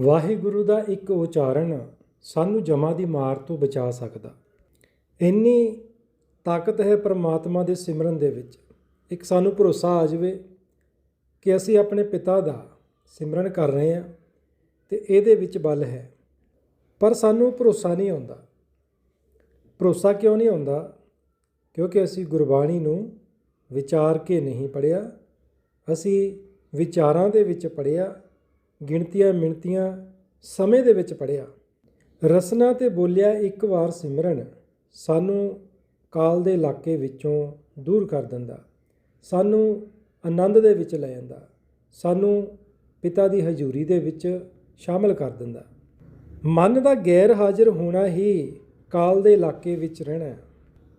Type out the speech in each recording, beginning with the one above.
ਵਾਹਿਗੁਰੂ ਦਾ ਇੱਕ ਉਚਾਰਨ ਸਾਨੂੰ ਜਮਾਂ ਦੀ ਮਾਰ ਤੋਂ ਬਚਾ ਸਕਦਾ। ਇੰਨੀ ਤਾਕਤ ਹੈ ਪ੍ਰਮਾਤਮਾ ਦੇ ਸਿਮਰਨ ਦੇ ਵਿੱਚ। ਇੱਕ ਸਾਨੂੰ ਭਰੋਸਾ ਆ ਜਾਵੇ ਕਿ ਅਸੀਂ ਆਪਣੇ ਪਿਤਾ ਦਾ ਸਿਮਰਨ ਕਰ ਰਹੇ ਹਾਂ ਤੇ ਇਹਦੇ ਵਿੱਚ ਬਲ ਹੈ। ਪਰ ਸਾਨੂੰ ਭਰੋਸਾ ਨਹੀਂ ਆਉਂਦਾ। ਭਰੋਸਾ ਕਿਉਂ ਨਹੀਂ ਆਉਂਦਾ? ਕਿਉਂਕਿ ਅਸੀਂ ਗੁਰਬਾਣੀ ਨੂੰ ਵਿਚਾਰ ਕੇ ਨਹੀਂ ਪੜਿਆ ਅਸੀਂ ਵਿਚਾਰਾਂ ਦੇ ਵਿੱਚ ਪੜਿਆ ਗਿਣਤੀਆਂ ਮਿਣਤੀਆਂ ਸਮੇਂ ਦੇ ਵਿੱਚ ਪੜਿਆ ਰਸਨਾ ਤੇ ਬੋਲਿਆ, ਇੱਕ ਵਾਰ ਸਿਮਰਨ ਸਾਨੂੰ ਕਾਲ ਦੇ ਇਲਾਕੇ ਵਿੱਚੋਂ ਦੂਰ ਕਰ ਦਿੰਦਾ। ਸਾਨੂੰ ਆਨੰਦ ਦੇ ਵਿੱਚ ਲੈ ਜਾਂਦਾ। ਸਾਨੂੰ ਪਿਤਾ ਦੀ ਹਜ਼ੂਰੀ ਦੇ ਵਿੱਚ ਸ਼ਾਮਲ ਕਰ ਦਿੰਦਾ। ਮਨ ਦਾ ਗੈਰ ਹਾਜ਼ਰ ਹੋਣਾ ਹੀ ਕਾਲ ਦੇ ਇਲਾਕੇ ਵਿੱਚ ਰਹਿਣਾ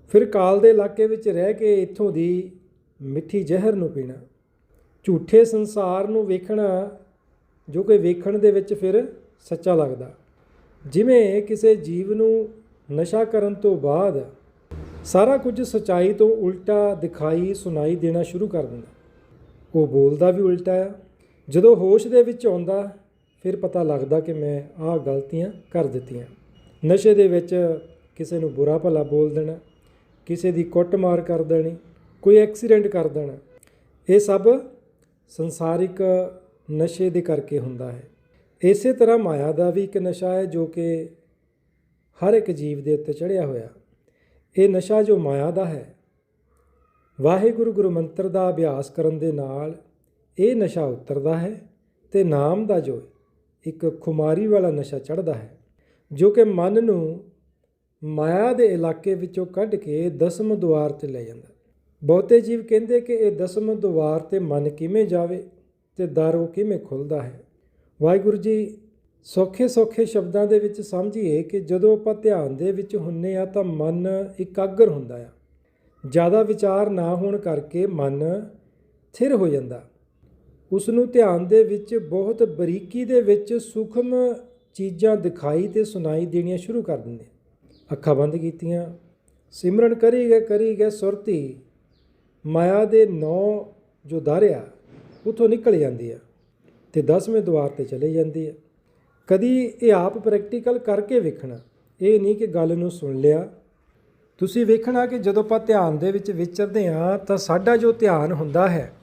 ਫਿਰ ਕਾਲ ਦੇ ਇਲਾਕੇ ਵਿੱਚ ਰਹਿ ਕੇ ਇੱਥੋਂ ਦੀ ਮਿੱਠੀ ਜ਼ਹਿਰ ਨੂੰ ਪੀਣਾ। ਝੂਠੇ ਸੰਸਾਰ ਨੂੰ ਵੇਖਣਾ ਜੋ ਕਿ ਵੇਖਣ ਦੇ ਵਿੱਚ ਫਿਰ ਸੱਚਾ ਲੱਗਦਾ। ਜਿਵੇਂ ਕਿਸੇ ਜੀਵ ਨੂੰ ਨਸ਼ਾ ਕਰਨ ਤੋਂ ਬਾਅਦ ਸਾਰਾ ਕੁਝ ਸਚਾਈ ਤੋਂ ਉਲਟਾ ਦਿਖਾਈ ਸੁਣਾਈ ਦੇਣਾ ਸ਼ੁਰੂ ਕਰ ਦਿੰਦਾ। ਉਹ ਬੋਲਦਾ ਵੀ ਉਲਟਾ ਆ। ਜਦੋਂ ਹੋਸ਼ ਦੇ ਵਿੱਚ ਆਉਂਦਾ, ਫਿਰ ਪਤਾ ਲੱਗਦਾ ਕਿ ਮੈਂ ਆਹ ਗਲਤੀਆਂ ਕਰ ਦਿੱਤੀਆਂ। ਨਸ਼ੇ ਦੇ ਵਿੱਚ ਕਿਸੇ ਨੂੰ ਬੁਰਾ ਭਲਾ ਬੋਲ ਦੇਣਾ, ਕਿਸੇ ਦੀ ਕੁੱਟਮਾਰ ਕਰ ਦੇਣੀ, ਕੋਈ ਐਕਸੀਡੈਂਟ ਕਰ ਦੇਣਾ, ਇਹ ਸਭ ਸੰਸਾਰਿਕ ਨਸ਼ੇ ਦੇ ਕਰਕੇ ਹੁੰਦਾ ਹੈ। ਇਸੇ ਤਰ੍ਹਾਂ ਮਾਇਆ ਦਾ ਵੀ ਇੱਕ ਨਸ਼ਾ ਹੈ ਜੋ ਕਿ ਹਰ ਇੱਕ ਜੀਵ ਦੇ ਉੱਤੇ ਚੜਿਆ ਹੋਇਆ। ਇਹ ਨਸ਼ਾ ਜੋ ਮਾਇਆ ਦਾ ਹੈ, ਵਾਹਿਗੁਰੂ ਗੁਰੂ ਮੰਤਰ ਦਾ ਅਭਿਆਸ ਕਰਨ ਦੇ ਨਾਲ ਇਹ ਨਸ਼ਾ ਉਤਰਦਾ ਹੈ ਤੇ ਨਾਮ ਦਾ ਜੋ ਇੱਕ ਖੁਮਾਰੀ ਵਾਲਾ ਨਸ਼ਾ ਚੜਦਾ ਹੈ, ਜੋ ਕਿ ਮਨ ਨੂੰ ਮਾਇਆ ਦੇ ਇਲਾਕੇ ਵਿੱਚੋਂ ਕੱਢ ਕੇ ਦਸਮ ਦੁਆਰ ਤੇ ਲੈ ਜਾਂਦਾ। ਬਹੁਤੇ ਜੀਵ ਕਹਿੰਦੇ ਕਿ ਇਹ ਦਸਮ ਦੁਆਰ ਤੇ ਮਨ ਕਿਵੇਂ ਜਾਵੇ? ਤੇ ਦਰ ਉਹ ਕਿਵੇਂ ਖੁੱਲਦਾ ਹੈ? ਵਾਹਿਗੁਰੂ ਜੀ, ਸੌਖੇ ਸੌਖੇ ਸ਼ਬਦਾਂ ਦੇ ਵਿੱਚ ਸਮਝੀਏ ਕਿ ਜਦੋਂ ਆਪਾਂ ਧਿਆਨ ਦੇ ਵਿੱਚ ਹੁੰਨੇ ਆ ਤਾਂ ਮਨ ਇਕਾਗਰ ਹੁੰਦਾ ਆ। ਜ਼ਿਆਦਾ ਵਿਚਾਰ ਨਾ ਹੋਣ ਕਰਕੇ ਮਨ ਥਿਰ ਹੋ ਜਾਂਦਾ। ਉਸ ਨੂੰ ਧਿਆਨ ਦੇ ਵਿੱਚ ਬਹੁਤ ਬਰੀਕੀ ਦੇ ਵਿੱਚ ਸੂਖਮ ਚੀਜ਼ਾਂ ਦਿਖਾਈ ਤੇ ਸੁਣਾਈ ਦੇਣੀਆਂ ਸ਼ੁਰੂ ਕਰ ਦਿੰਦੇ ਅੱਖਾਂ ਬੰਦ ਕੀਤੀਆਂ, ਸਿਮਰਨ ਕਰੀ ਗਏ ਕਰੀ ਗਏ, ਸੁਰਤੀ, ਮਾਇਆ ਦੇ ਨੌ ਜੋ ਧਾਰਿਆ ਉਥੋਂ ਨਿਕਲ ਜਾਂਦੀ ਆ ਤੇ 10ਵੇਂ ਦੁਆਰ ਤੇ ਚਲੇ ਜਾਂਦੀ ਹੈ ਕਦੀ ਇਹ ਆਪ ਪ੍ਰੈਕਟੀਕਲ ਕਰਕੇ ਵੇਖਣਾ, ਇਹ ਨਹੀਂ ਕਿ ਗੱਲ ਨੂੰ ਸੁਣ ਲਿਆ। ਤੁਸੀਂ ਵੇਖਣਾ ਕਿ ਜਦੋਂ ਆਪਾਂ ਧਿਆਨ ਦੇ ਵਿੱਚ ਵਿਚਰਦੇ ਹਾਂ, ਤਾਂ ਸਾਡਾ ਜੋ ਧਿਆਨ ਹੁੰਦਾ ਹੈ,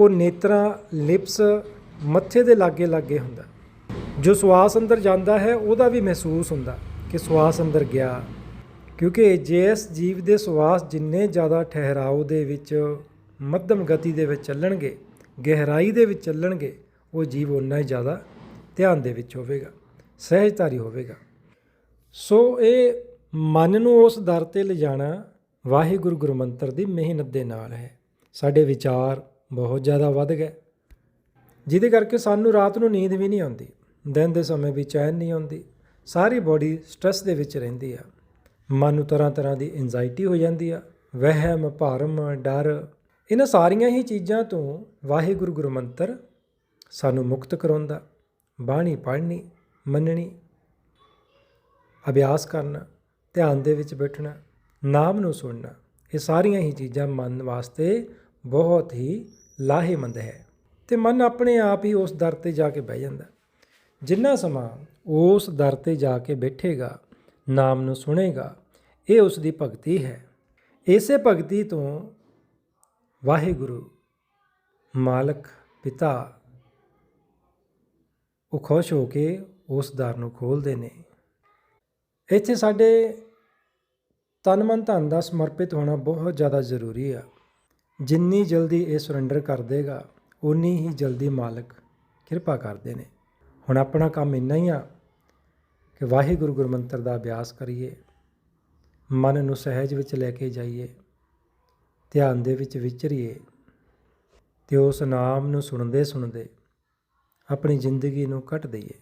ਉਹ ਨੇਤਰਾਂ, ਲਿਪਸ ਮੱਥੇ ਦੇ ਲਾਗੇ ਲਾਗੇ ਹੁੰਦਾ। ਜੋ ਸਵਾਸ ਅੰਦਰ ਜਾਂਦਾ ਹੈ, ਉਹਦਾ ਵੀ ਮਹਿਸੂਸ ਹੁੰਦਾ ਕਿ ਸਵਾਸ ਅੰਦਰ ਗਿਆ। ਕਿਉਂਕਿ ਜਿਸ ਜੀਵ ਦੇ ਸਵਾਸ ਜਿੰਨੇ ਜ਼ਿਆਦਾ ਠਹਿਰਾਓ ਦੇ ਵਿੱਚ ਮੱਧਮ ਗਤੀ ਦੇ ਵਿੱਚ ਚੱਲਣਗੇ, ਗਹਿਰਾਈ ਦੇ ਵਿੱਚ ਚੱਲਣਗੇ, ਉਹ ਜੀਵ ਉਨਾ ਹੀ ਜ਼ਿਆਦਾ ਧਿਆਨ ਦੇ ਵਿੱਚ ਹੋਵੇਗਾ ਸਹਿਜਧਾਰੀ ਹੋਵੇਗਾ। ਸੋ ਇਹ ਮਨ ਨੂੰ ਉਸ ਦਰ ਤੇ ਲਿਜਾਣਾ ਵਾਹਿਗੁਰੂ ਗੁਰੂ ਮੰਤਰ ਦੀ ਮਿਹਨਤ ਦੇ ਨਾਲ ਹੈ। ਸਾਡੇ ਵਿਚਾਰ ਬਹੁਤ ਜ਼ਿਆਦਾ ਵੱਧ ਗਏ। ਜਿਹਦੇ ਕਰਕੇ ਸਾਨੂੰ ਰਾਤ ਨੂੰ ਨੀਂਦ ਵੀ ਨਹੀਂ ਆਉਂਦੀ, ਦਿਨ ਦੇ ਸਮੇਂ ਵੀ ਚੈਨ ਨਹੀਂ ਆਉਂਦੀ, ਸਾਰੀ ਬਾਡੀ ਸਟ੍ਰੈਸ ਦੇ ਵਿੱਚ ਰਹਿੰਦੀ ਆ। ਮਨ ਨੂੰ ਤਰ੍ਹਾਂ ਤਰ੍ਹਾਂ ਦੀ ਐਂਜ਼ਾਈਟੀ ਹੋ ਜਾਂਦੀ ਆ, ਵਹਿਮ, ਭਰਮ, ਡਰ ਇਹਨਾਂ ਸਾਰੀਆਂ ਹੀ ਚੀਜ਼ਾਂ ਤੋਂ ਵਾਹਿਗੁਰੂ ਗੁਰੂ ਮੰਤਰ ਸਾਨੂੰ ਮੁਕਤ ਕਰਾਉਂਦਾ, ਬਾਣੀ ਪੜ੍ਹਨੀ, ਮੰਨਣੀ, ਅਭਿਆਸ ਕਰਨਾ, ਧਿਆਨ ਦੇ ਵਿੱਚ ਬੈਠਣਾ, ਨਾਮ ਨੂੰ ਸੁਣਨਾ, ਇਹ ਸਾਰੀਆਂ ਹੀ ਚੀਜ਼ਾਂ ਮਨ ਵਾਸਤੇ ਬਹੁਤ ਹੀ ਲਾਹੇਮੰਦ ਹੈ ਤੇ ਮਨ ਆਪਣੇ ਆਪ ਹੀ ਉਸ ਦਰ ਤੇ ਜਾ ਕੇ ਬਹਿ ਜਾਂਦਾ। ਜਿੰਨਾ ਸਮਾਂ ਉਸ ਦਰ ਤੇ ਜਾ ਕੇ ਬੈਠੇਗਾ, ਨਾਮ ਨੂੰ ਸੁਣੇਗਾ, ਇਹ ਉਸ ਦੀ ਭਗਤੀ ਹੈ। ਇਸੇ ਭਗਤੀ ਤੋਂ ਵਾਹਿਗੁਰੂ, ਮਾਲਕ, ਪਿਤਾ, ਉਹ ਖੁਸ਼ ਹੋ ਕੇ ਉਸ ਦਰ ਨੂੰ ਖੋਲਦੇ ਨੇ। ਇੱਥੇ ਸਾਡੇ ਤਨ ਮਨ ਧਨ ਦਾ ਸਮਰਪਿਤ ਹੋਣਾ ਬਹੁਤ ਜ਼ਿਆਦਾ ਜ਼ਰੂਰੀ ਆ। ਜਿੰਨੀ ਜਲਦੀ ਇਹ ਸਰੈਂਡਰ ਕਰ ਦੇਗਾ ਉਨੀ ਹੀ ਜਲਦੀ ਮਾਲਕ ਕਿਰਪਾ ਕਰਦੇ ਨੇ। ਹੁਣ ਆਪਣਾ ਕੰਮ ਇੰਨਾ ਹੀ ਆ ਕਿ ਵਾਹਿਗੁਰੂ ਗੁਰਮੰਤਰ ਦਾ ਅਭਿਆਸ ਕਰੀਏ, ਮਨ ਨੂੰ ਸਹਿਜ ਵਿੱਚ ਲੈ ਕੇ ਜਾਈਏ। ਧਿਆਨ ਦੇ ਵਿੱਚ ਵਿਚਰੀਏ ਤੇ ਉਸ ਨਾਮ ਨੂੰ ਸੁਣਦੇ ਸੁਣਦੇ ਆਪਣੀ ਜ਼ਿੰਦਗੀ ਨੂੰ ਕੱਟ ਦਈਏ।